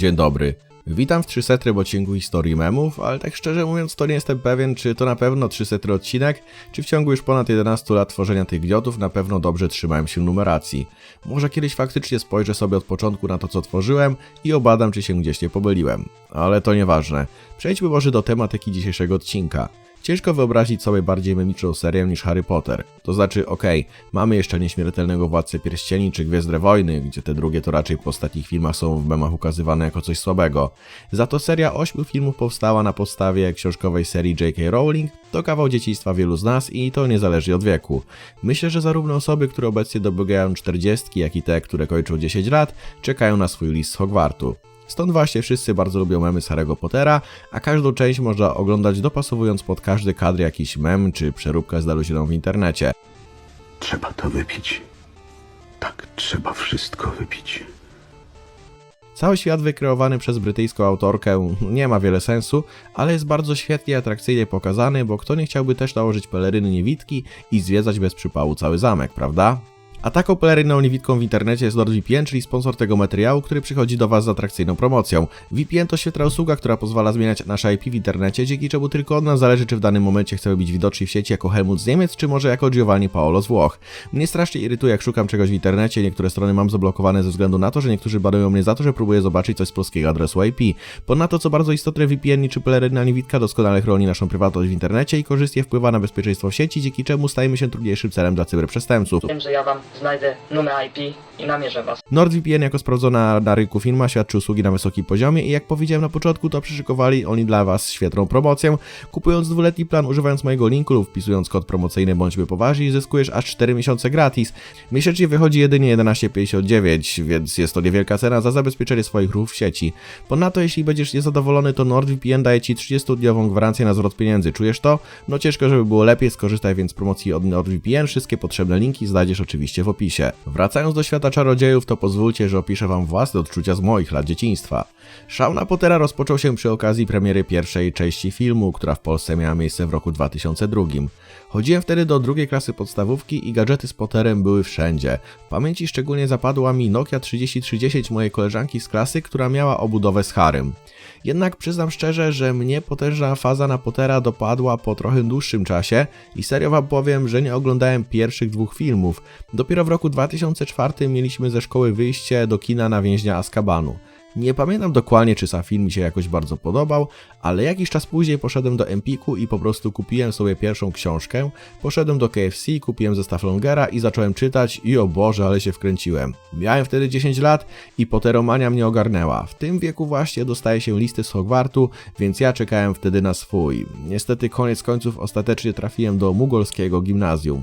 Dzień dobry. Witam w 300 odcinku historii memów, ale tak szczerze mówiąc to nie jestem pewien, czy to na pewno 300 odcinek, czy w ciągu już ponad 11 lat tworzenia tych giotów na pewno dobrze trzymałem się numeracji. Może kiedyś faktycznie spojrzę sobie od początku na to co tworzyłem i obadam czy się gdzieś nie pomyliłem. Ale to nieważne. Przejdźmy może do tematyki dzisiejszego odcinka. Ciężko wyobrazić sobie bardziej memiczną serię niż Harry Potter. To znaczy, okej, mamy jeszcze nieśmiertelnego Władcę Pierścieni czy Gwiezdne Wojny, gdzie te drugie to raczej po ostatnich filmach są w memach ukazywane jako coś słabego. Za to seria ośmiu filmów powstała na podstawie książkowej serii J.K. Rowling, to kawał dzieciństwa wielu z nas i to niezależnie od wieku. Myślę, że zarówno osoby, które obecnie dobiegają 40, jak i te, które kończą 10 lat, czekają na swój list z Hogwartu. Stąd właśnie wszyscy bardzo lubią memy z Harry'ego Pottera, a każdą część można oglądać dopasowując pod każdy kadr jakiś mem czy przeróbkę znalezioną w internecie. Trzeba to wypić. Tak, trzeba wszystko wypić. Cały świat wykreowany przez brytyjską autorkę nie ma wiele sensu, ale jest bardzo świetnie i atrakcyjnie pokazany, bo kto nie chciałby też nałożyć peleryny niewidki i zwiedzać bez przypału cały zamek, prawda? A taką peleryną niewidką w internecie jest NordVPN, czyli sponsor tego materiału, który przychodzi do Was z atrakcyjną promocją. VPN to świetna usługa, która pozwala zmieniać nasze IP w internecie, dzięki czemu tylko od nas zależy, czy w danym momencie chcemy być widoczni w sieci jako Helmut z Niemiec, czy może jako Giovanni Paolo z Włoch. Mnie strasznie irytuje, jak szukam czegoś w internecie, niektóre strony mam zablokowane ze względu na to, że niektórzy banują mnie za to, że próbuję zobaczyć coś z polskiego adresu IP. Ponadto, co bardzo istotne, VPN czy peleryna niewidka doskonale chroni naszą prywatność w internecie i korzystnie wpływa na bezpieczeństwo sieci, dzięki czemu stajemy się trudniejszym celem dla cyberprzestępców. Wiem, że ja wam Snyder no IP i namierzę was. NordVPN jako sprawdzona na rynku firma świadczy usługi na wysokim poziomie i jak powiedziałem na początku, to przyszykowali oni dla Was świetną promocję. Kupując dwuletni plan używając mojego linku lub wpisując kod promocyjny bądźmy poważni, zyskujesz aż 4 miesiące gratis. Miesięcznie wychodzi jedynie 11,59, więc jest to niewielka cena za zabezpieczenie swoich ruchów w sieci. Ponadto jeśli będziesz niezadowolony, to NordVPN daje Ci 30-dniową gwarancję na zwrot pieniędzy. Czujesz to? No ciężko, żeby było lepiej, skorzystaj więc z promocji od NordVPN. Wszystkie potrzebne linki znajdziesz oczywiście w opisie. Wracając do świata czarodziejów, to pozwólcie, że opiszę Wam własne odczucia z moich lat dzieciństwa. Szał Pottera rozpoczął się przy okazji premiery pierwszej części filmu, która w Polsce miała miejsce w roku 2002. Chodziłem wtedy do drugiej klasy podstawówki i gadżety z Potterem były wszędzie. W pamięci szczególnie zapadła mi Nokia 3310 mojej koleżanki z klasy, która miała obudowę z Harem. Jednak przyznam szczerze, że mnie potężna faza na Pottera dopadła po trochę dłuższym czasie i serio wam powiem, że nie oglądałem pierwszych dwóch filmów. Dopiero w roku 2004 mieliśmy ze szkoły wyjście do kina na więźnia Azkabanu. Nie pamiętam dokładnie, czy sam film mi się jakoś bardzo podobał, ale jakiś czas później poszedłem do Empiku i po prostu kupiłem sobie pierwszą książkę. Poszedłem do KFC, kupiłem zestaw Longera i zacząłem czytać i o Boże, ale się wkręciłem. Miałem wtedy 10 lat i Potteromania mnie ogarnęła. W tym wieku właśnie dostaje się listy z Hogwartu, więc ja czekałem wtedy na swój. Niestety koniec końców ostatecznie trafiłem do mugolskiego gimnazjum.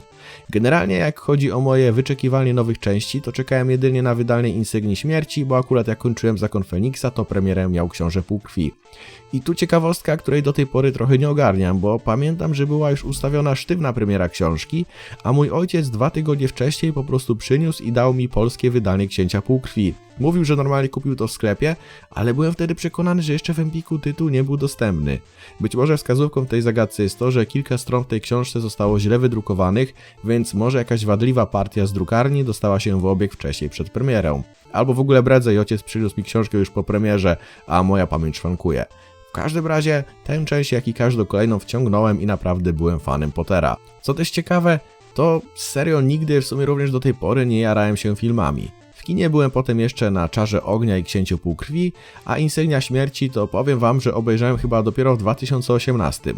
Generalnie jak chodzi o moje wyczekiwanie nowych części, to czekałem jedynie na wydanie Insygnii Śmierci, bo akurat jak kończyłem Zakon Feniksa, to premierę miał Książę Półkrwi. I tu ciekawostka, której do tej pory trochę nie ogarniam, bo pamiętam, że była już ustawiona sztywna premiera książki, a mój ojciec dwa tygodnie wcześniej po prostu przyniósł i dał mi polskie wydanie Księcia Półkrwi. Mówił, że normalnie kupił to w sklepie, ale byłem wtedy przekonany, że jeszcze w Empiku tytuł nie był dostępny. Być może wskazówką tej zagadce jest to, że kilka stron w tej książce zostało źle wydrukowanych, więc może jakaś wadliwa partia z drukarni dostała się w obieg wcześniej przed premierą. Albo w ogóle bredzę i ojciec przyniósł mi książkę już po premierze, a moja pamięć szwankuje. Każdym razie tę część, jak i każdą kolejną wciągnąłem i naprawdę byłem fanem Pottera. Co też ciekawe, to serio nigdy w sumie również do tej pory nie jarałem się filmami. Kinie byłem potem jeszcze na Czarze Ognia i Księciu Półkrwi, a Insygnia Śmierci to powiem wam, że obejrzałem chyba dopiero w 2018.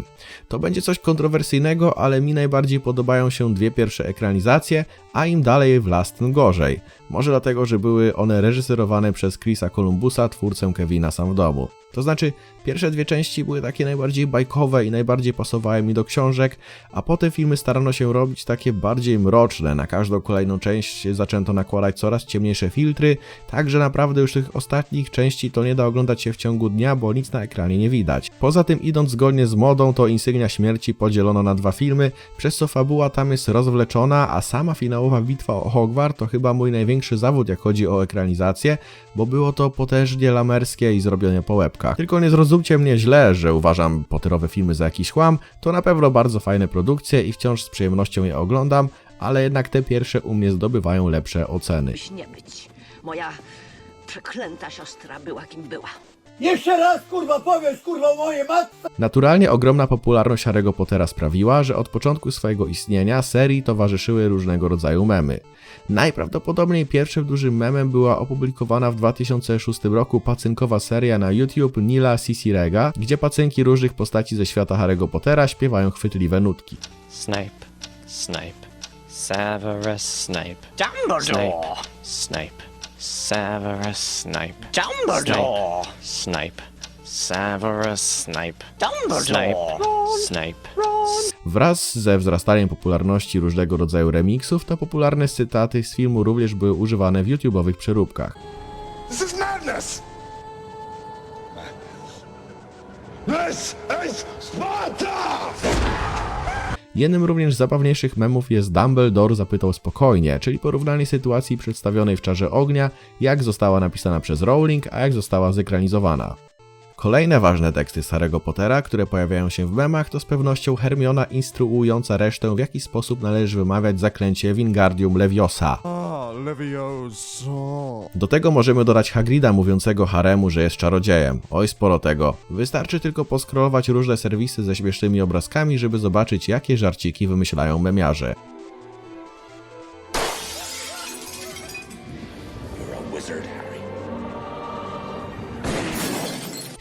To będzie coś kontrowersyjnego, ale mi najbardziej podobają się dwie pierwsze ekranizacje, a im dalej w tym gorzej. Może dlatego, że były one reżyserowane przez Chrisa Columbusa, twórcę Kevina Sam w domu. To znaczy, pierwsze dwie części były takie najbardziej bajkowe i najbardziej pasowały mi do książek, a potem filmy starano się robić takie bardziej mroczne. Na każdą kolejną część zaczęto nakładać coraz ciemniejsze filtry, tak że naprawdę już tych ostatnich części to nie da oglądać się w ciągu dnia, bo nic na ekranie nie widać. Poza tym, idąc zgodnie z modą, to Insygnia Śmierci podzielono na dwa filmy, przez co fabuła tam jest rozwleczona, a sama finałowa bitwa o Hogwart to chyba mój największy zawód, jak chodzi o ekranizację, bo było to potężnie lamerskie i zrobione po łebkach. Tylko nie zrozumcie mnie źle, że uważam Potterowe filmy za jakiś chłam, to na pewno bardzo fajne produkcje i wciąż z przyjemnością je oglądam, ale jednak te pierwsze u mnie zdobywają lepsze oceny. Nie być. Moja przeklęta siostra była kim była. Jeszcze raz kurwa powiesz kurwa o mojej matce! Naturalnie ogromna popularność Harry'ego Pottera sprawiła, że od początku swojego istnienia serii towarzyszyły różnego rodzaju memy. Najprawdopodobniej pierwszym dużym memem była opublikowana w 2006 roku pacynkowa seria na YouTube Nila Sisirega, gdzie pacynki różnych postaci ze świata Harry'ego Pottera śpiewają chwytliwe nutki. Snape, Snape, Severus Snape. Dumbledore! Snape, Severus Snape. Dumbledore! Snape, Severus Snape. Dumbledore! Snape, Snape. Wraz ze wzrastaniem popularności różnego rodzaju remixów, to popularne cytaty z filmu również były używane w YouTube'owych przeróbkach. This is madness! This is Sparta! Jednym również z zabawniejszych memów jest Dumbledore zapytał spokojnie, czyli porównanie sytuacji przedstawionej w Czarze Ognia, jak została napisana przez Rowling, a jak została zekranizowana. Kolejne ważne teksty z Harry'ego Pottera, które pojawiają się w memach, to z pewnością Hermiona instruująca resztę, w jaki sposób należy wymawiać zaklęcie Wingardium Leviosa. Do tego możemy dodać Hagrida mówiącego Haremu, że jest czarodziejem. Oj, sporo tego. Wystarczy tylko poskrolować różne serwisy ze śmiesznymi obrazkami, żeby zobaczyć, jakie żarciki wymyślają memiarze.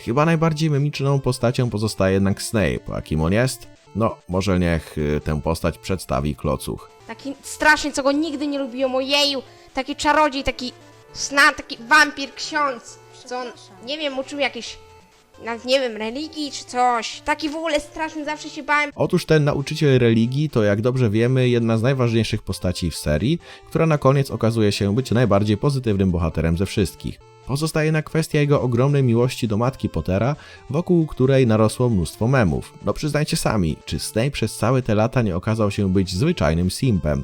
Chyba najbardziej memiczną postacią pozostaje jednak Snape, a kim on jest? No, może niech y, tę postać przedstawi Klocuch. Taki straszny, co go nigdy nie lubiłem, ojeju, taki czarodziej, taki sna, taki wampir, ksiądz, co on, nie wiem, uczył jakieś, nawet nie wiem, religii czy coś, taki w ogóle straszny, zawsze się bałem. Otóż ten nauczyciel religii to, jak dobrze wiemy, jedna z najważniejszych postaci w serii, która na koniec okazuje się być najbardziej pozytywnym bohaterem ze wszystkich. Pozostaje jednak kwestia jego ogromnej miłości do matki Pottera, wokół której narosło mnóstwo memów. No przyznajcie sami, czy Snape przez całe te lata nie okazał się być zwyczajnym simpem?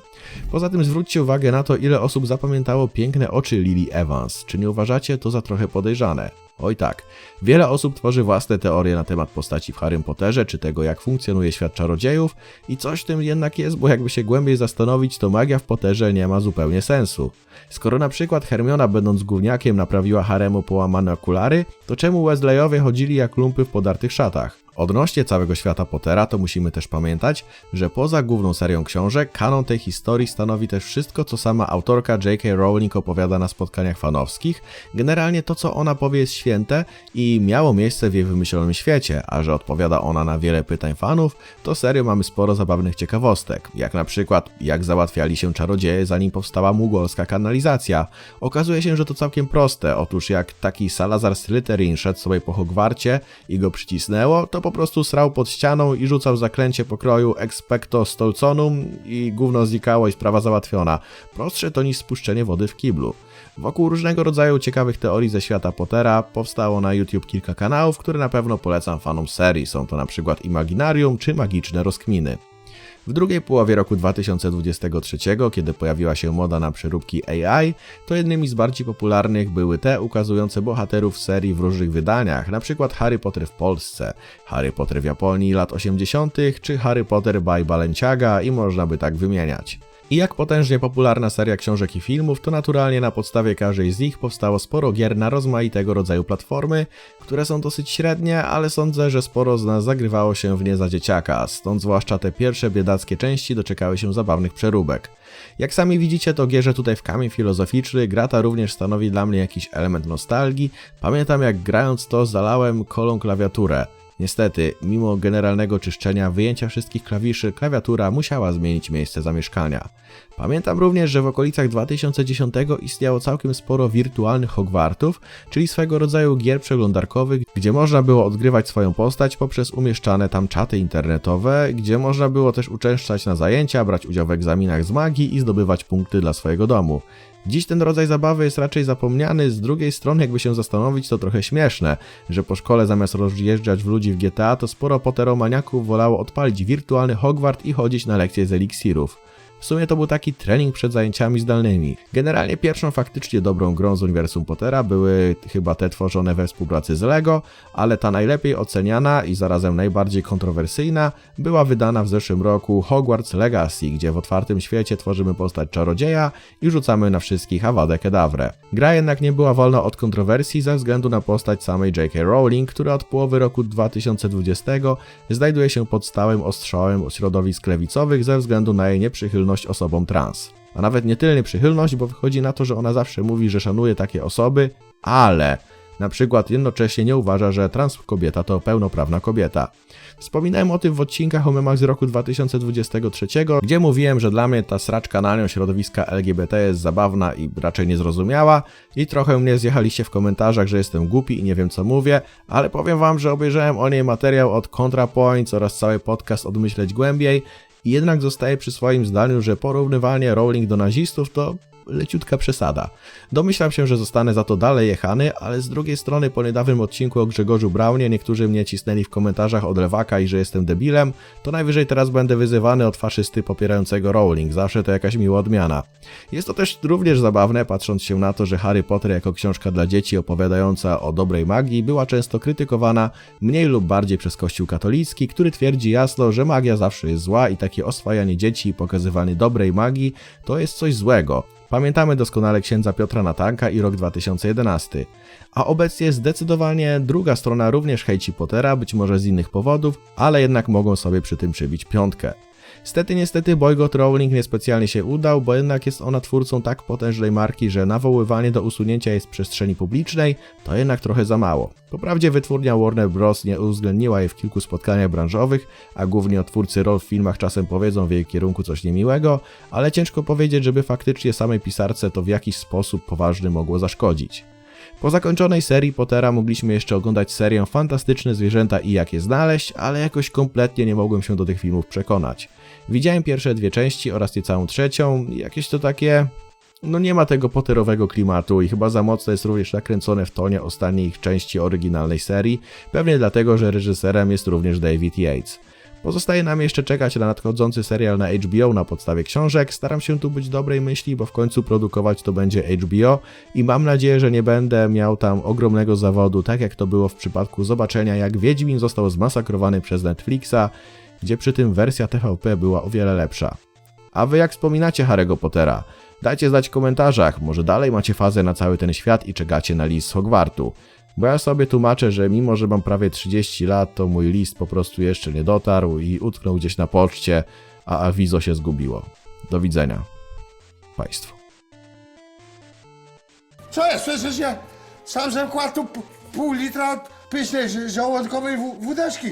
Poza tym zwróćcie uwagę na to, ile osób zapamiętało piękne oczy Lily Evans. Czy nie uważacie to za trochę podejrzane? Oj tak, wiele osób tworzy własne teorie na temat postaci w Harrym Potterze, czy tego jak funkcjonuje świat czarodziejów i coś w tym jednak jest, bo jakby się głębiej zastanowić, to magia w Potterze nie ma zupełnie sensu. Skoro na przykład Hermiona będąc gówniakiem naprawiła Haremu połamane okulary, to czemu Wesleyowie chodzili jak lumpy w podartych szatach? Odnośnie całego świata Pottera, to musimy też pamiętać, że poza główną serią książek, kanon tej historii stanowi też wszystko, co sama autorka J.K. Rowling opowiada na spotkaniach fanowskich. Generalnie to, co ona powie, jest święte i miało miejsce w jej wymyślonym świecie, a że odpowiada ona na wiele pytań fanów, to serio mamy sporo zabawnych ciekawostek, jak na przykład, jak załatwiali się czarodzieje, zanim powstała mugolska kanalizacja. Okazuje się, że to całkiem proste, otóż jak taki Salazar Slytherin szedł sobie po Hogwarcie i go przycisnęło, to po prostu srał pod ścianą i rzucał zaklęcie pokroju expecto stolconum i gówno znikało i sprawa załatwiona. Prostsze to niż spuszczenie wody w kiblu. Wokół różnego rodzaju ciekawych teorii ze świata Pottera powstało na YouTube kilka kanałów, które na pewno polecam fanom serii. Są to na przykład Imaginarium czy Magiczne Rozkminy. W drugiej połowie roku 2023, kiedy pojawiła się moda na przeróbki AI, to jednymi z bardziej popularnych były te ukazujące bohaterów serii w różnych wydaniach, np. Harry Potter w Polsce, Harry Potter w Japonii lat 80., czy Harry Potter by Balenciaga i można by tak wymieniać. I jak potężnie popularna seria książek i filmów, to naturalnie na podstawie każdej z nich powstało sporo gier na rozmaitego rodzaju platformy, które są dosyć średnie, ale sądzę, że sporo z nas zagrywało się w nie za dzieciaka, stąd zwłaszcza te pierwsze biedackie części doczekały się zabawnych przeróbek. Jak sami widzicie, to gierze tutaj w kamień filozoficzny, gra ta również stanowi dla mnie jakiś element nostalgii. Pamiętam jak grając to zalałem kolą klawiaturę. Niestety, mimo generalnego czyszczenia, wyjęcia wszystkich klawiszy, klawiatura musiała zmienić miejsce zamieszkania. Pamiętam również, że w okolicach 2010 istniało całkiem sporo wirtualnych Hogwartów, czyli swego rodzaju gier przeglądarkowych, gdzie można było odgrywać swoją postać poprzez umieszczane tam czaty internetowe, gdzie można było też uczęszczać na zajęcia, brać udział w egzaminach z magii i zdobywać punkty dla swojego domu. Dziś ten rodzaj zabawy jest raczej zapomniany, z drugiej strony jakby się zastanowić to trochę śmieszne, że po szkole zamiast rozjeżdżać w ludzi w GTA to sporo poteromaniaków wolało odpalić wirtualny Hogwart i chodzić na lekcje z eliksirów. W sumie to był taki trening przed zajęciami zdalnymi. Generalnie pierwszą faktycznie dobrą grą z uniwersum Pottera były chyba te tworzone we współpracy z LEGO, ale ta najlepiej oceniana i zarazem najbardziej kontrowersyjna była wydana w zeszłym roku Hogwarts Legacy, gdzie w otwartym świecie tworzymy postać czarodzieja i rzucamy na wszystkich Avada Kedavra. Gra jednak nie była wolna od kontrowersji ze względu na postać samej J.K. Rowling, która od połowy roku 2020 znajduje się pod stałym ostrzałem od środowisk lewicowych ze względu na jej nieprzychylność osobom trans. A nawet nie tyle nieprzychylność, bo wychodzi na to, że ona zawsze mówi, że szanuje takie osoby, ale na przykład jednocześnie nie uważa, że trans kobieta to pełnoprawna kobieta. Wspominałem o tym w odcinkach o memach z roku 2023, gdzie mówiłem, że dla mnie ta sraczka na nią środowiska LGBT jest zabawna i raczej niezrozumiała i trochę mnie zjechaliście w komentarzach, że jestem głupi i nie wiem co mówię, ale powiem wam, że obejrzałem o niej materiał od ContraPoints oraz cały podcast od Myśleć Głębiej jednak zostaję przy swoim zdaniu, że porównywanie Rowling do nazistów to leciutka przesada. Domyślam się, że zostanę za to dalej jechany, ale z drugiej strony po niedawnym odcinku o Grzegorzu Braunie niektórzy mnie cisnęli w komentarzach od lewaka i że jestem debilem, to najwyżej teraz będę wyzywany od faszysty popierającego Rowling, zawsze to jakaś miła odmiana. Jest to też również zabawne, patrząc się na to, że Harry Potter jako książka dla dzieci opowiadająca o dobrej magii była często krytykowana mniej lub bardziej przez Kościół katolicki, który twierdzi jasno, że magia zawsze jest zła i takie oswajanie dzieci i pokazywanie dobrej magii to jest coś złego. Pamiętamy doskonale księdza Piotra Natanka i rok 2011. A obecnie zdecydowanie druga strona również hejci Pottera, być może z innych powodów, ale jednak mogą sobie przy tym przybić piątkę. Stety, niestety, Boygot Rowling niespecjalnie się udał, bo jednak jest ona twórcą tak potężnej marki, że nawoływanie do usunięcia jej z przestrzeni publicznej to jednak trochę za mało. Poprawdzie wytwórnia Warner Bros. nie uwzględniła jej w kilku spotkaniach branżowych, a głównie twórcy rol w filmach czasem powiedzą w jej kierunku coś niemiłego, ale ciężko powiedzieć, żeby faktycznie samej pisarce to w jakiś sposób poważny mogło zaszkodzić. Po zakończonej serii Pottera mogliśmy jeszcze oglądać serię Fantastyczne zwierzęta i jak je znaleźć, ale jakoś kompletnie nie mogłem się do tych filmów przekonać. Widziałem pierwsze dwie części oraz nie całą trzecią jakieś to takie... No nie ma tego potterowego klimatu i chyba za mocno jest również nakręcone w tonie ostatniej ich części oryginalnej serii, pewnie dlatego, że reżyserem jest również David Yates. Pozostaje nam jeszcze czekać na nadchodzący serial na HBO na podstawie książek. Staram się tu być dobrej myśli, bo w końcu produkować to będzie HBO i mam nadzieję, że nie będę miał tam ogromnego zawodu, tak jak to było w przypadku zobaczenia, jak Wiedźmin został zmasakrowany przez Netflixa, gdzie przy tym wersja TVP była o wiele lepsza. A wy jak wspominacie Harry'ego Pottera? Dajcie znać w komentarzach, może dalej macie fazę na cały ten świat i czekacie na list z Hogwartu. Bo ja sobie tłumaczę, że mimo, że mam prawie 30 lat, to mój list po prostu jeszcze nie dotarł i utknął gdzieś na poczcie, a awizo się zgubiło. Do widzenia. Państwu. Co jest? Przecież ja sam żem kładł tu pół litra pysznej żołądkowej wó- wódeczki.